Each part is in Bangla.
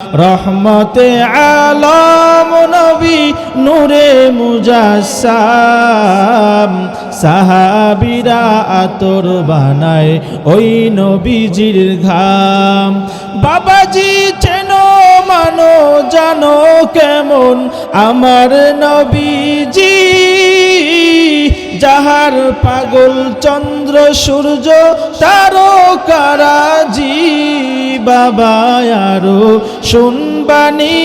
রহমতে আলম নবী নূরে মুজাসাম সাহাবিরা আতর বানায় ওই নবীজির ঘাম। বাবাজি মানো জানো কেমন? আমার নবীজি, যাহার পাগল চন্দ্র সূর্য, তারকারাজি, বাবা আরও শুনবানি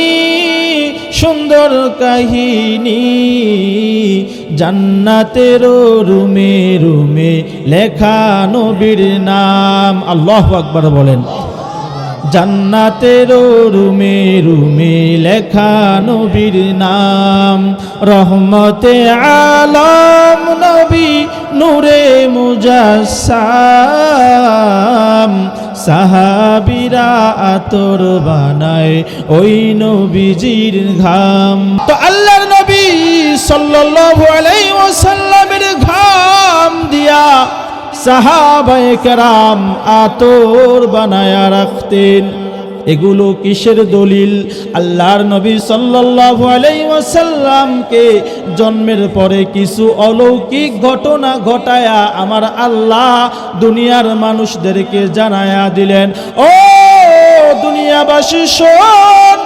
সুন্দর কাহিনী। জান্নাতের রুমে রুমে লেখা নবীর নাম। আল্লাহ আকবার বলেন। জান্নাতের রুমে রুমে লেখা নবীর নাম। রহমতে আলম নবী নূরে মুজাসাম সাহাবিরা আতর বানায় ওই নবীজির ঘাম। তো আল্লাহর নবী সাল্লাল্লাহু আলাইহি ওয়াসাল্লামের ঘাম দিয়া সাহাবায়ে কেরাম আতর বানায়া রাখতেন। এগুলো কিসের দলিল? আল্লাহর নবী সাল্লাল্লাহু জন্মের পরে কিছু অলৌকিক ঘটনা ঘটায়া আমার আল্লাহ দুনিয়ার মানুষদেরকে জানায়া দিলেন, ও দুনিয়াবাসী, শোন,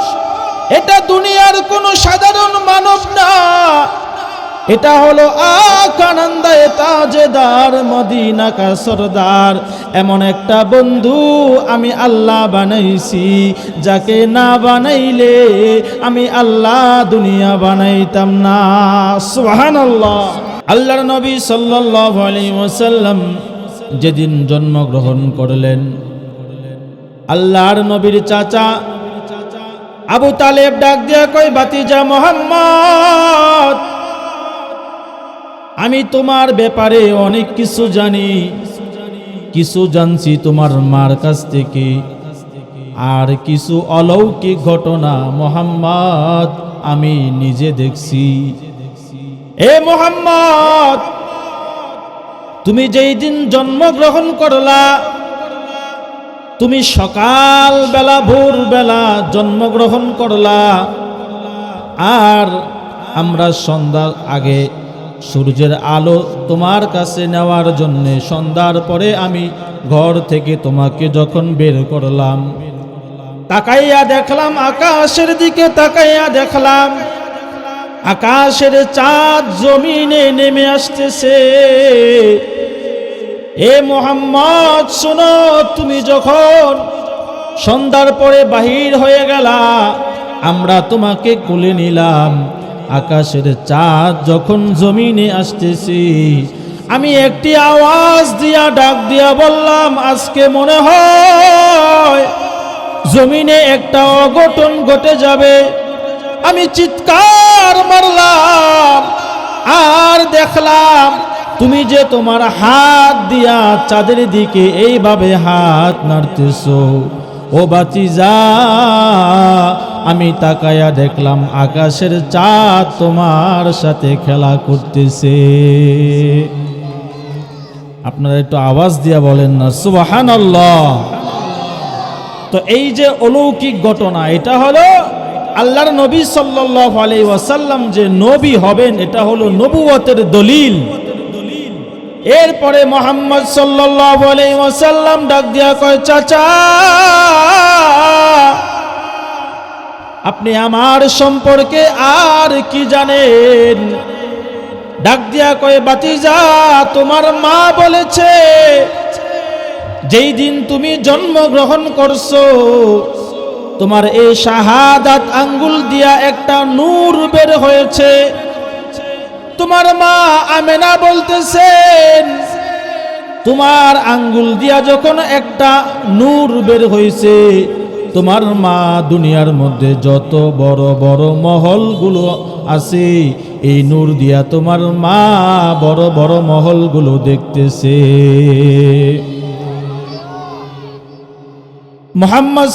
এটা দুনিয়ার কোনো সাধারণ মানব না। এটা হলো আকানন্দায় তাজেদার মদিনা কা সরদার। এমন একটা বন্ধু আমি আল্লাহ বানাইছি, যাকে না বানাইলে আমি আল্লাহ দুনিয়া বানাইতাম না। সুবহানাল্লাহ। আল্লাহর নবী আলাইহি যেদিন জন্মগ্রহণ করলেন, আল্লাহর নবীর চাচা আবু তালেব ডাক দিয়া কই বাতিজা মোহাম্মদ আমি তোমার ব্যাপারে অনেক কিছু জানি। কিছু জানছি তোমার মার কাছ থেকে। আর কিছু অলৌকিক ঘটনা মোহাম্মদ, আমি নিজে দেখছি। এ মোহাম্মদ, তুমি যেই দিন জন্মগ্রহণ করলা, তুমি সকাল বেলা ভোর বেলা জন্মগ্রহণ করলা। আর আমরা সন্ধ্যার আগে সূর্যের আলো তোমার কাছে নেওয়ার জন্যে সন্ধ্যার পরে আমি ঘর থেকে তোমাকে যখন বের করলাম, তাকাইয়া দেখলাম, আকাশের দিকে তাকাইয়া দেখলাম, আকাশের চাঁদ জমিনে নেমে আসতেছে। এ মোহাম্মদ, শোনো, তুমি যখন সন্ধ্যার পরে বাহির হয়ে গেলা, আমরা তোমাকে কুলে নিলাম। আকাশের চাঁদ যখন জমিনে আসতেছি, আমি একটি আওয়াজ দিয়া ডাক দিয়া বললাম, আজকে মনে হয় জমিনে একটা অঘটন ঘটে যাবে। আমি চিৎকার মারলাম, আর দেখলাম তুমি যে তোমার হাত দিয়া চাঁদের দিকে এইভাবে হাত নাড়তেছো, ও বাতি যা আমি তাকায়া দেখলাম আকাশের চাঁদ তোমার সাথে খেলা করতেছে। আপনারা একটু আওয়াজ দিয়া বলেন না সুবাহান তো এই যে অলৌকিক ঘটনা, এটা হলো আল্লাহর নবী সাল্লাহ আলাই ওয়াসাল্লাম যে নবী হবেন, এটা হলো নবুয়তের দলিল। এরপরে মোহাম্মদ সাল্লাহ আলাই ওয়াসাল্লাম ডাক দিয়া কয়, চাচা আপনি আমার সম্পর্কে আর কি জানেন? ডাক দিয়া কয়, বাতিজা, তোমার মা বলেছে, যেই দিন তুমি জন্মগ্রহণ করছ, তোমার এই শাহাদাত আঙ্গুল দিয়া একটা নূর বের হয়েছে। তোমার মা আমেনা বলতেছেন, তোমার আঙ্গুল দিয়া যখন একটা নূর বের হয়েছে তোমার মা দুনিয়ার মধ্যে যত বড় বড় মহলগুলো আছে, এই নূর দিয়া তোমার মা বড় বড় মহলগুলো দেখতেছে। মোহাম্মদ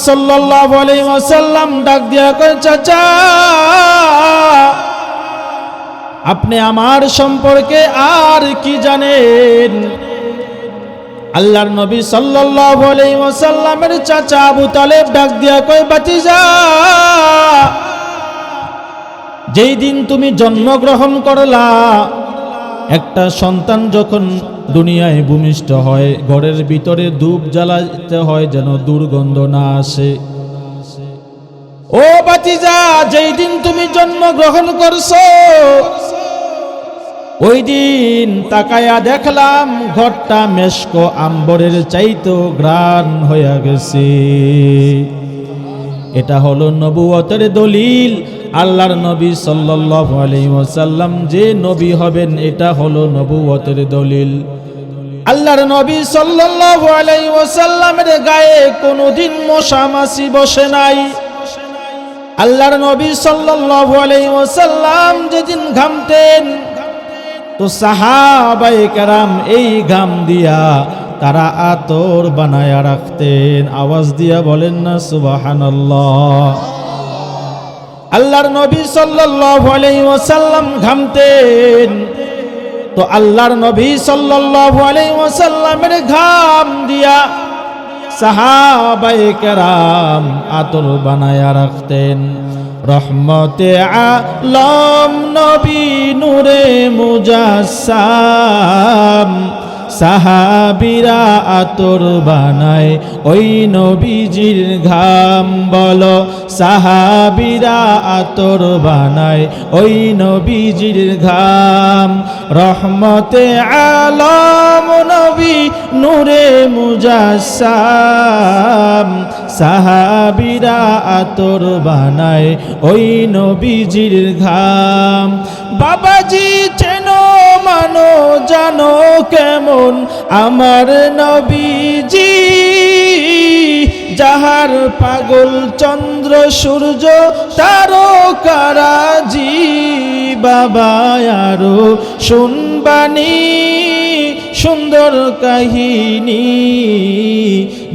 ওয়াসাল্লাম ডাক দিয়া কয়, চাচা, আপনি আমার সম্পর্কে আর কি জানেন? আল্লাহর নবী সাল্লাল্লাহু আলাইহি চাচা আবু তালেব ডাক দিয়া কয় বাতিজা যেই দিন তুমি জন্মগ্রহণ করলা, একটা সন্তান যখন দুনিয়ায় ভূমিষ্ঠ হয়, ঘরের ভিতরে ধূপ জ্বালাতে হয় যেন দুর্গন্ধ না আসে। ও বাতিজা যেই দিন তুমি জন্মগ্রহণ করছ ওই দিন তাকায়া দেখলাম ঘরটা মেশকো আম্বরের চাইতো গ্রান হইয়া গেছে। এটা হলো নবুয়তের দলিল। আল্লাহর নবী সাল্লাল্লাহু আলাইহি ওয়াসাল্লাম যে নবী হবেন, এটা হলো নবুয়তের দলিল। আল্লাহর নবী সাল্লাল্লাহু আলাইহি ওয়াসাল্লামের গায়ে কোনোদিন মশা মাছি বসে নাই। আল্লাহর নবী সাল্লাল্লাহু আলাইহি ওয়াসাল্লাম যেদিন ঘামতেন তো সাহাবাই কারাম এই ঘাম দিয়া তারা আতর বানায়া রাখতেন। আওয়াজ দিয়া বলেন না, সুবহানাল্লাহ। আল্লাহর নবী সাল্লাল্লাহু ঘামতেন। তো আল্লাহর নবী সাল্লাল্লাহু আলাইহি ঘাম দিয়া সাহাবাই কেরাম আতর বানায়া রাখতেন। রহমতে আলম নবী নূরে মুজাসসাম, সাহাবিরা আতর বানায় ওই নবীজির ঘাম, বলো সাহাবিরা আতর বানায় ওই নবীজির ঘাম। রহমতে আলম নবী নূরে মুজাসসাম সাহাবিরা আতর বানায় ওই নবীজির ঘাম। বাবাজি, চেন মানো, জানো কেমন আমার নবীজি। যাহার পাগল চন্দ্র, সূর্য, তারকারাজি বাবা আরও শুনবানি সুন্দর কাহিনী।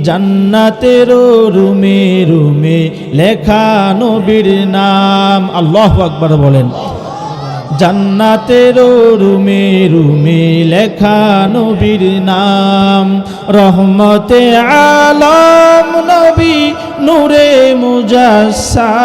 জান্নাতের রুমে রুমে লেখা নবীর নাম। আল্লাহ আকবার বলেন। জান্নাতের রুমে রুমে লেখা নবীর নাম। রহমতে আলম নবী নূরে মুজাসসাম।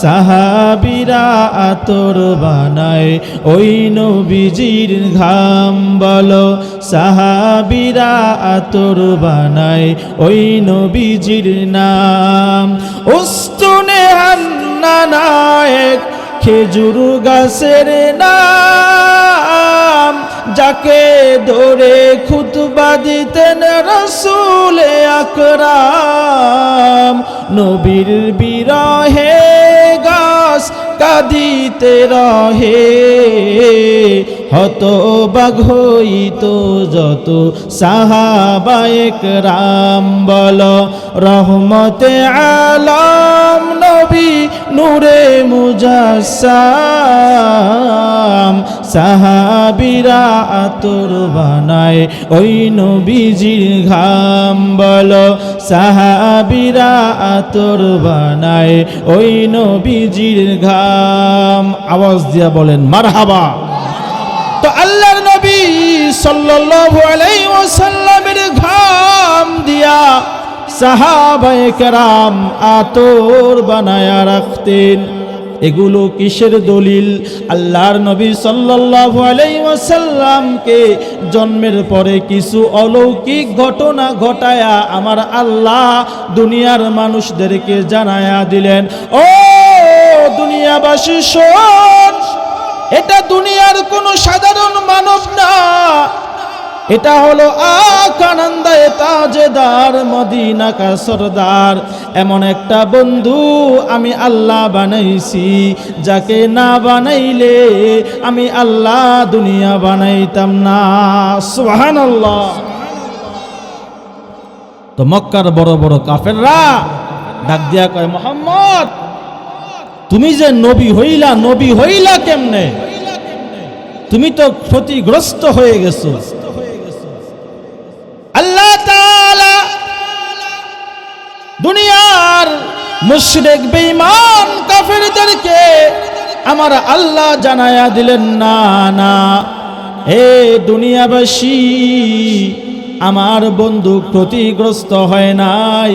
সাহাবিরা আতর বানায়, ওই নবীজির ঘাম বলো। সাহাবিরা আতর বানায়, ওই নবীজির নাম। উস্তুনে হান্না নায়ক, খেজুর গাছের নাম। যাকে ধরে খুতবা দিতেন রসুল আকরাম। নবীর বিরহে গাছ কাঁদিতে রহে। হত বাঘ তো যত সাহাবায়ক রাম বল রহমতে আলম নবী নূরে মুজাসসাম। সাহাবিরা আতর বানায়, ওই নবীজির ঘাম বল। সাহাবিরা আতর বানায়, ওই নবীজির ঘাম। আওয়াজ দিয়া বলেন, মারহাবা। তো আল্লাহর নবী সাল্লাল্লাহু আলাইহি ওয়াসাল্লামের ঘাম দিয়া সাহাবায়ে কেরাম আতর বানায়া রাখতেন। এগুলো কিসের দলিল? আল্লাহর নবী সাল্লাল্লাহু আলাইহি ওয়াসাল্লামকে জন্মের পরে কিছু অলৌকিক ঘটনা ঘটায়া আমার আল্লাহ দুনিয়ার মানুষদেরকে জানায়া দিলেন, ও দুনিয়াবাসী, শোন, এটা দুনিয়ার কোনো সাধারণ মানব না। এটা হলো আকানন্দায় তাজেদার মদিনা কা সরদার। এমন একটা বন্ধু আমি আল্লাহ বানাইছি, যাকে না বানাইলে আমি আল্লাহ দুনিয়া বানাইতাম না। সুহান তো মক্কার বড় বড় কাফেররা ডাক দিয়া কয়, মোহাম্মদ, তুমি যে নবী হইলা নবী হইলা কেমনে? তুমি তো ক্ষতিগ্রস্ত হয়ে গেছো আল্লাহ তাআলা দুনিয়ার মুশরেক, বেঈমান কাফেরদেরকে আমার আল্লাহ জানায়া দিলেন, না না এ দুনিয়াবাসী, আমার বন্ধু ক্ষতিগ্রস্ত হয় নাই।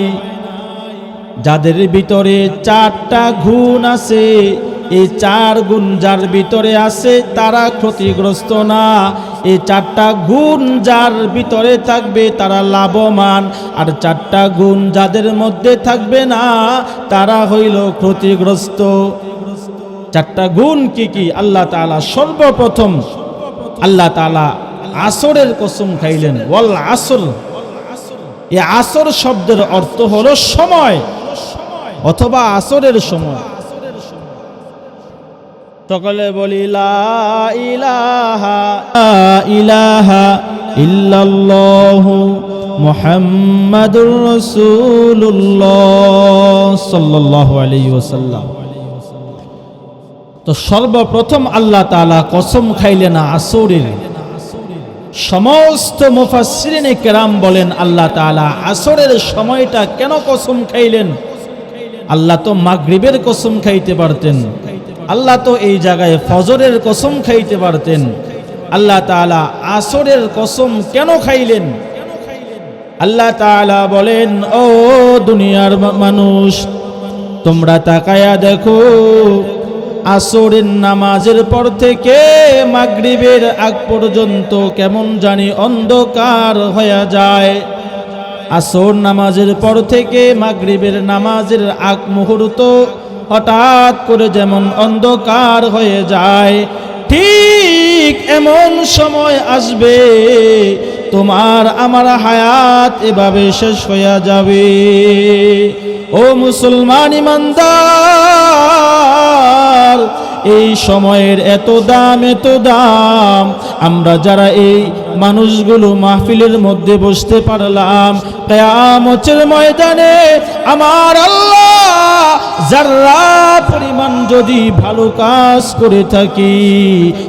যাদের ভিতরে চারটা গুণ আছে এই চার গুণ যার ভিতরে আছে, তারা ক্ষতিগ্রস্ত না। এই চারটা গুণ যার ভিতরে থাকবে, তারা লাভবান। আর চারটা গুণ যাদের মধ্যে থাকবে না, তারা হইল ক্ষতিগ্রস্ত। চারটা গুণ কি কি? আল্লাহ তাআলা সর্বপ্রথম, আল্লাহ তাআলা আসরের কসম খাইলেন। ওয়াল আসর। এ আসর শব্দের অর্থ হলো সময়, অথবা আসরের সময়। সকলে বলি ইলাহা ইলাহা ইল্লাল্লাহু মুহাম্মাদুর রাসূলুল্লাহ সাল্লাল্লাহু আলাইহি ওয়াসাল্লাম। তো সর্বপ্রথম আল্লাহ তাআলা কসম খাইলেন আসরের? সমস্ত মুফাসসিরিনে কেরাম বলেন, আল্লাহ তাআলা আসরের সময়টা কেন কসম খাইলেন? আল্লাহ তো মাগরিবের কসম খাইতে পারতেন। আল্লাহ তো এই জায়গায় ফজরের কসম খাইতে পারতেন। আল্লাহ তাআলা আসরের কসম কেন খাইলেন? আল্লাহ তাআলা বলেন, ও দুনিয়ার মানুষ, তোমরা তাকায়া দেখো, আসরের নামাজের পর থেকে মাগরিবের আগ পর্যন্ত কেমন জানি অন্ধকার হয়ে যায়। আসর নামাজের পর থেকে মাগরিবের নামাজের আগ মুহূর্ত হঠাৎ করে যেমন অন্ধকার হয়ে যায়, ঠিক এমন সময় আসবে, তোমার আমার হায়াত এভাবে শেষ হয়ে যাবে। ও মুসলমান ইমানদার এই সময়ের এত দাম এত দাম। আমরা যারা এই মানুষগুলো মাহফিলের মধ্যে বসতে পারলাম, কেয়ামতের ময়দানে আমার আল্লাহ যারা পরিমাণ যদি ভালো কাজ করে থাকি,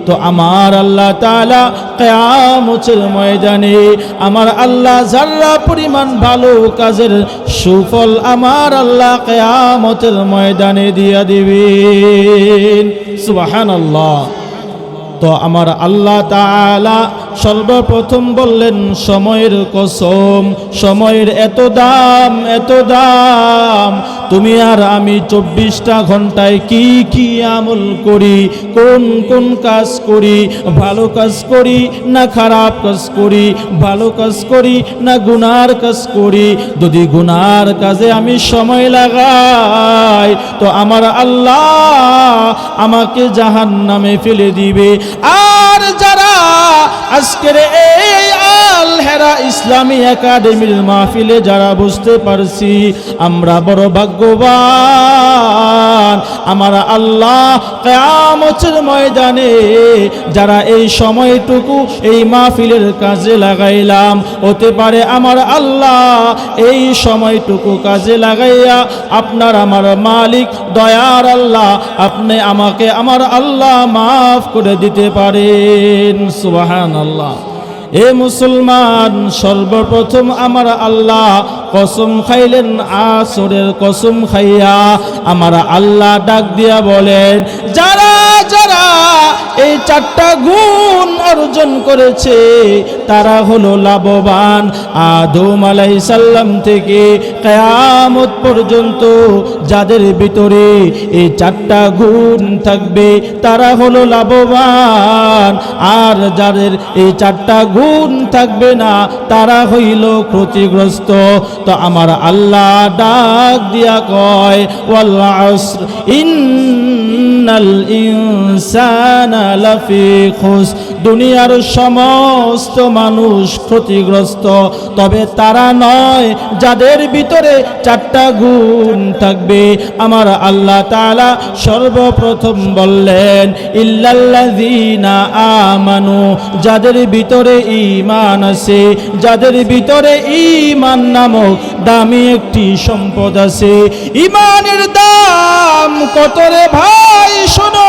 তো আমার আল্লাহ তাআলা কেয়ামতের ময়দানে আমার আল্লাহ যারা পরিমাণ ভালো কাজের সুফল আমার আল্লাহ কেয়ামতের ময়দানে দিয়া দিবেন। সুবহানাল্লাহ। তো আমার আল্লাহ তাআলা সর্বপ্রথম বললেন, সময়ের কসম, সময়ের এত দাম এত দাম। তুমি আর আমি চব্বিশটা ঘন্টায় কি কি আমল করি? কোন কোন কাজ করি? ভালো কাজ করি না খারাপ কাজ করি? ভালো কাজ করি না গুনার কাজ করি? যদি গুনার কাজে আমি সময় লাগাই, তো আমার আল্লাহ আমাকে জাহান নামে ফেলে দিবে। আর যারা আজকের এই আল হেরা ইসলামী একাডেমির মাহফিলে যারা বুঝতে পারছি, আমরা বড় ভাগ্যবান। আমার আল্লাহ কেয়ামতের ময়দানে যারা এই সময়টুকু এই মাহফিলের কাজে লাগাইলাম, হতে পারে আমার আল্লাহ এই সময়টুকু কাজে লাগাইয়া আপনার আমার মালিক দয়ার আল্লাহ, আপনি আমাকে আমার আল্লাহ মাফ করে দিতে পারেন। সুবাহান আল্লাহ এ মুসলমান, সর্বপ্রথম আমার আল্লাহ কসম খাইলেন আসরের কসম খাইয়া আমার আল্লাহ ডাক দিয়া বলেন, যারা যারা এই চারটা গুণ অর্জন করেছে, তারা হলো লাভবান আদম আলাই সাল্লাম থেকে কেয়ামত পর্যন্ত। যাদের ভিতরে এই চারটা গুণ থাকবে, তারা হলো লাভবান। আর যাদের এই চারটা গুণ থাকবে না, তারা হইল ক্ষতিগ্রস্ত। তো আমার আল্লাহ ডাক দিয়া কয় ওয়াল্লাহ ইন্নাল ইনসানা লাফি খুস। দুনিয়ার সমস্ত মানুষ ক্ষতিগ্রস্ত। তবে তারা নয়, যাদের ভিতরে চারটা গুণ থাকবে। আমার আল্লাহ তাআলা সর্বপ্রথম বললেন, ইল্লাল্লাযীনা আমানু যাদের ভিতরে ঈমান আছে, যাদের ভিতরে ঈমান নামক দামি একটি সম্পদ আছে। ঈমানের দাম কত রে ভাই? শোনো।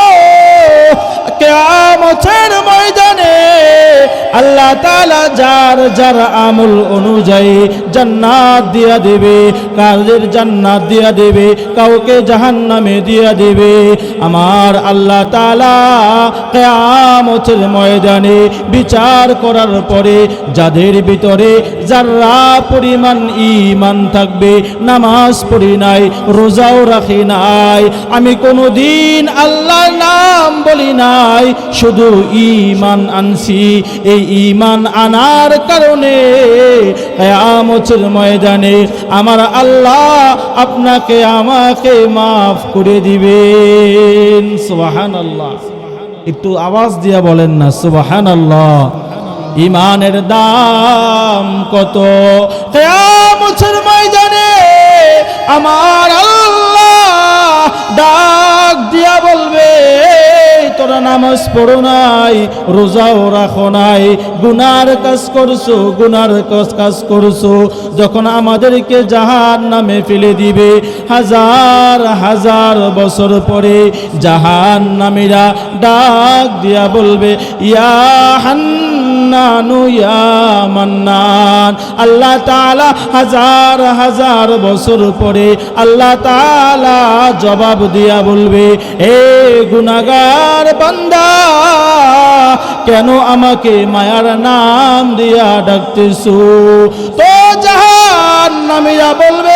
কেয়ামতের ময়দানে আল্লাহ তাআলা যার যার আমল অনুযায়ী জান্নাত দিয়া দেবে, কাদের জান্নাত দিয়া দেবে, কাউকে জাহান্নামে দিয়া দেবে। আমার আল্লাহ তাআলা কিয়ামতের ময়দানে বিচার করার পরে যাদের ভিতরে যারা পরিমাণ ইমান থাকবে, নামাজ পড়ি নাই, রোজাও রাখি নাই, আমি কোনো দিন আল্লাহর নাম বলি নাই শুধু ইমান আনছি। এই ঈমান আনার কারণে কিয়ামতের ময়দানে আমার আল্লাহ আপনাকে, আমাকে মাফ করে দিবেন। সুবহানাল্লাহ। একটু আওয়াজ দিয়া বলেন না, সুবহানাল্লাহ। ইমানের দাম কত? কিয়ামতের ময়দানে আমার আল্লাহ ডাক দিয়া বলবে তোরা নামাজ পড়ো নাই, রোজাও রাখো নাই, গুনার কাজ করছ, গুনার কাজ করছ। যখন আমাদেরকে জাহান নামে ফেলে দিবে, হাজার হাজার বছর পরে জাহান নামীরা ডাক দিয়া বলবে, ইয়া হান্নানু, ইয়া মান্নান। আল্লাহ তাআলা হাজার হাজার বছর পরে আল্লাহ তাআলা জবাব দিয়া বলবে হে গুনাগার বান্দা কেন আমাকে মায়ার নাম দিয়া ডাকতেছো তো জাহান নামিয়া বলবে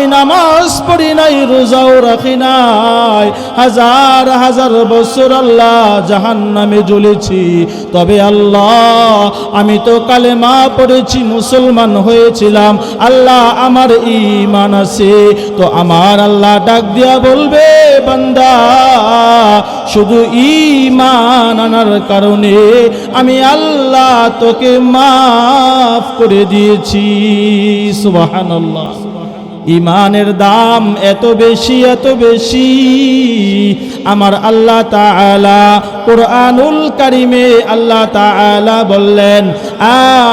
আমি নামাজ পড়ি নাই, রোজাও রাখি নাই। হাজার হাজার বছর আল্লাহ জাহান নামে জ্বলেছি। তবে আল্লাহ, আমি তো কালেমা পড়েছি, মুসলমান হয়েছিলাম। আল্লাহ আমার ইমান আছে। তো আমার আল্লাহ ডাক দিয়া বলবে, বান্দা, শুধু ইমান আনার কারণে আমি আল্লাহ তোকে মাফ করে দিয়েছি। সুবহানাল্লাহ। ইমানের দাম এত বেশি এত বেশি। আমার আল্লাহ তাআলা কোরআনুল কারিমে আল্লাহ তাআলা বললেন,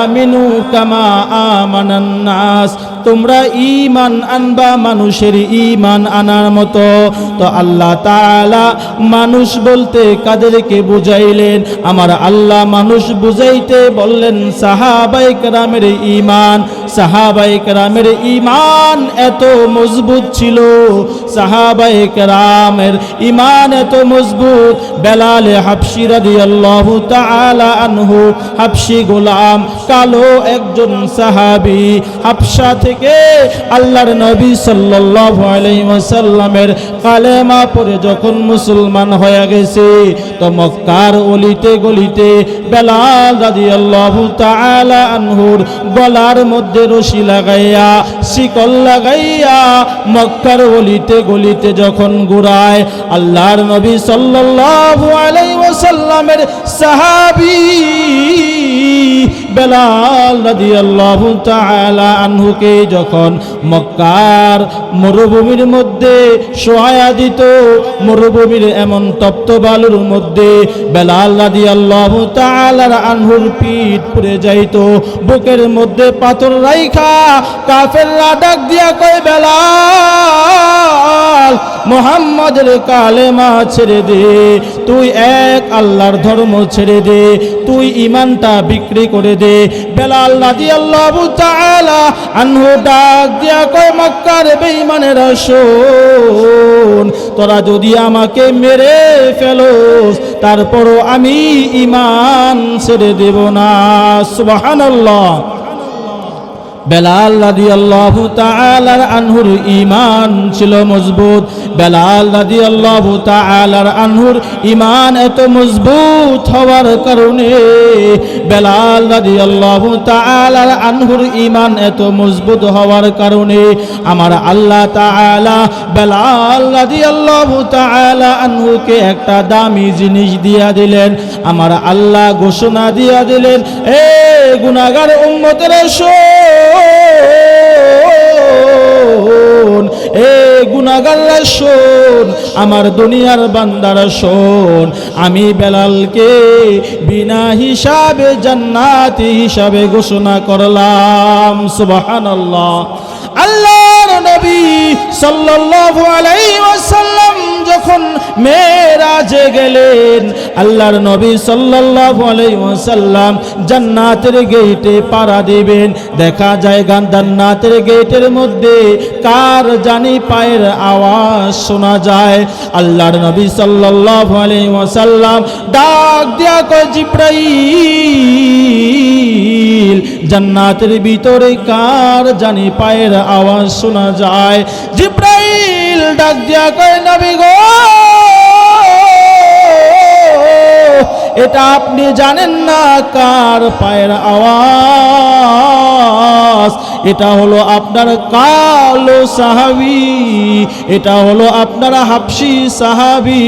আমিনু কামা আমানান নাস। তোমরা ইমান আনবা, মানুষের ইমান আনার মতো। তো আল্লাহ তাআলা মানুষ বলতে কাদেরকে বুঝাইলেন, আমার আল্লাহ মানুষ বুঝাইতে বললেন সাহাবাই কেরামের ইমান সাহাবাই কেরামের ইমান এত মজবুত ছিল। সাহাবাই কেরামের ইমান এত মজবুত, বেলালে হাফসি রাদিয়াল্লাহু তাআলা আনহু, হাফসি গোলাম, কালো একজন সাহাবি, হাফসা থেকে আল্লাহর নবী সাল্লাল্লাহু আলাইহি ওয়াসাল্লামের কালেমা পড়ে যখন মুসলমান হয়ে গেছে, তো মক্কার অলিতে গলিতে বেলাল রাদিয়াল্লাহু তাআলা আনহুর গলার মধ্যে রশি লাগাইয়া, শিকল লাগাইয়া মক্কার অলিতে গলিতে যখন ঘুরায়, আল্লাহর নবী সাল্লাল্লাহু আলাইহি ওয়াসাল্লামের সাহাবী বেলাল রাদিয়াল্লাহু তাআলা আনহুকে যখন মক্কার মরুভূমির মধ্যে সোয়া দিত, মরুভূমির এমন তপ্ত বালুর মধ্যে বেলাল রাদিয়াল্লাহু তাআলার আনহুর পিঠ পুড়ে যাইত। বুকের মধ্যে পাথর রাইখা কাফেররা ডাক দিয়া কয়, বেলাল! মোহাম্মদের কালেমা ছেড়ে দে। তুই এক আল্লাহর ধর্ম ছেড়ে দে। তুই ইমানটা বিক্রি করে দে। বেলাল রাদিয়াল্লাহু তাআলা আনহু ডাক দিয়া কয়, মক্কার বেঈমানের শোন, তোরা যদি আমাকে মেরে ফেলোস, তারপরও আমি ইমান ছেড়ে দেব না। সুবহানাল্লাহ। বেলাল রাদিয়াল্লাহু তাআলার আনহুর ঈমান ছিল মজবুত। বেলাল রাদিয়াল্লাহু তাআলার আনহুর ঈমান এত মজবুত হওয়ার কারণে বেলাল রাদিয়াল্লাহু তাআলার আনহুর ঈমান এত মজবুত হওয়ার কারণে আমার আল্লাহ তাআলা বেলাল রাদিয়াল্লাহু তাআলা আনহুকে একটা দামি জিনিস দিয়া দিলেন। আমার আল্লাহ ঘোষণা দিয়া দিলেন, এ গুনাহগার উম্মতের শোন এ গুনাগাররা শোন, আমার দুনিয়ার বান্দারা শোন, আমি বেলালকে বিনা হিসাবে জান্নাতি হিসাবে ঘোষণা করলাম, সুবহানাল্লাহ। আল্লাহর নবী সাল্লাল্লাহু আলাইহি ওয়াসাল্লাম যখন মেরাজে গেলেন, আল্লাহর নবী সাল্লাল্লাহু আলাইহি ওয়াসাল্লাম জান্নাতের গেটে পাড়া দিবেন। দেখা যায় গান জান্নাতের গেটের মধ্যে কার জানি পায়ের আওয়াজ শোনা যায়। আল্লাহর নবী সাল্লাল্লাহু আলাইহি ওয়াসাল্লাম ডাক দিয়া কয়, জিব্রাইল, জান্নাতের ভিতরে কার জানি পায়ের আওয়াজ শোনা যায়? জিব্রাইল ডাক দিয়া কয় নবী গো! এটা আপনি জানেন না কার পায়ের আওয়াজ? এটা হলো আপনার কালো সাহাবি, এটা হলো আপনার হাফসি সাহাবি,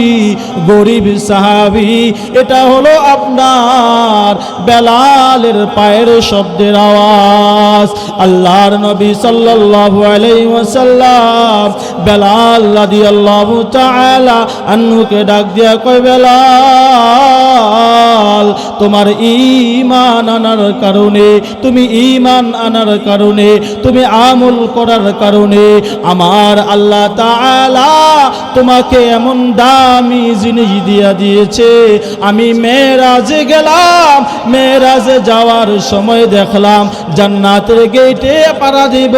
গরিব সাহাবি, এটা হলো আপনার বেলালের পায়ের শব্দের আওয়াজ। আল্লাহর নবী সাল্লাল্লাহু আলাইহি ওয়াসাল্লাম বেলাল রাদিয়াল্লাহু তাআলা আন্নুকে ডাক দিয়া কয়, বেলাল, তোমার ঈমান আনার কারণে, তুমি ঈমান আনার কারণে তুমি আমল করার কারণে আমার আল্লাহ তোমাকে এমন দামি জিনিস দিয়া দিয়েছে। আমি মেরাজে গেলাম মেরাজে যাওয়ার সময় দেখলাম, জান্নাতের গেটে পাড়া দিব।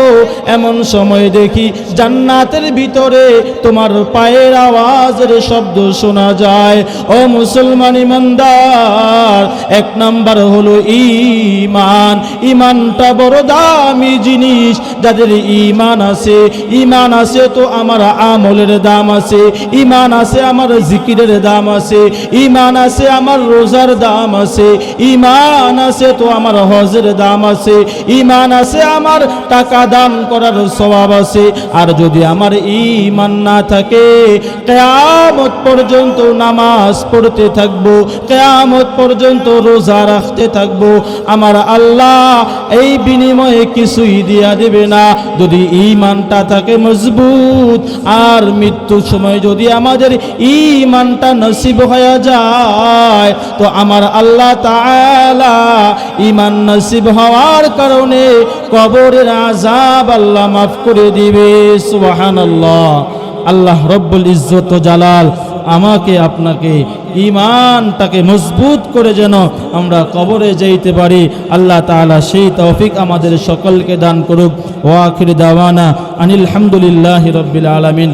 এমন সময় দেখি জান্নাতের ভিতরে তোমার পায়ের আওয়াজের শব্দ শোনা যায়। ও মুসলমান ইমানদার, এক নাম্বার হলো ইমান ইমানটা বড় দামি জিনিস যাদের ইমান আছে ইমান আছে তো আমার আমলের দাম আছে ইমান আছে আমার জিকিরের দাম আছে ইমান আছে আমার রোজার দাম আছে ইমান আছে তো আমার হজের দাম আছে ইমান আছে আমার টাকা দান করার স্বভাব আছে। আর যদি আমার ইমান না থাকে, কেয়ামত পর্যন্ত নামাজ পড়তে থাকব, কেয়ামত পর্যন্ত রোজা রাখতে থাকব। আমার আল্লাহ এই বিনিময়ে কিছুই দিয়া দেবে না। যদি ইমানটা থাকে মজবুত, আর মৃত্যুর সময় যদি আমাদের ইমানটা নসিব হয়ে যায়, তো আমার আল্লাহ তাআলা ইমান নসিব হওয়ার কারণে কবরের আজাব আল্লাহ মাফ করে দিবে। সুবহানাল্লাহ। আল্লাহ রব্বুল ইজ্জত জালাল আমাকে আপনাকে ইমানটাকে মজবুত করে যেন আমরা কবরে যেতে পারি। আল্লাহ তালা সেই তৌফিক আমাদের সকলকে দান করুক। ওয়াখির দাওয়ানা আনিল হামদুলিল্লাহি রব্বিল আলামিন।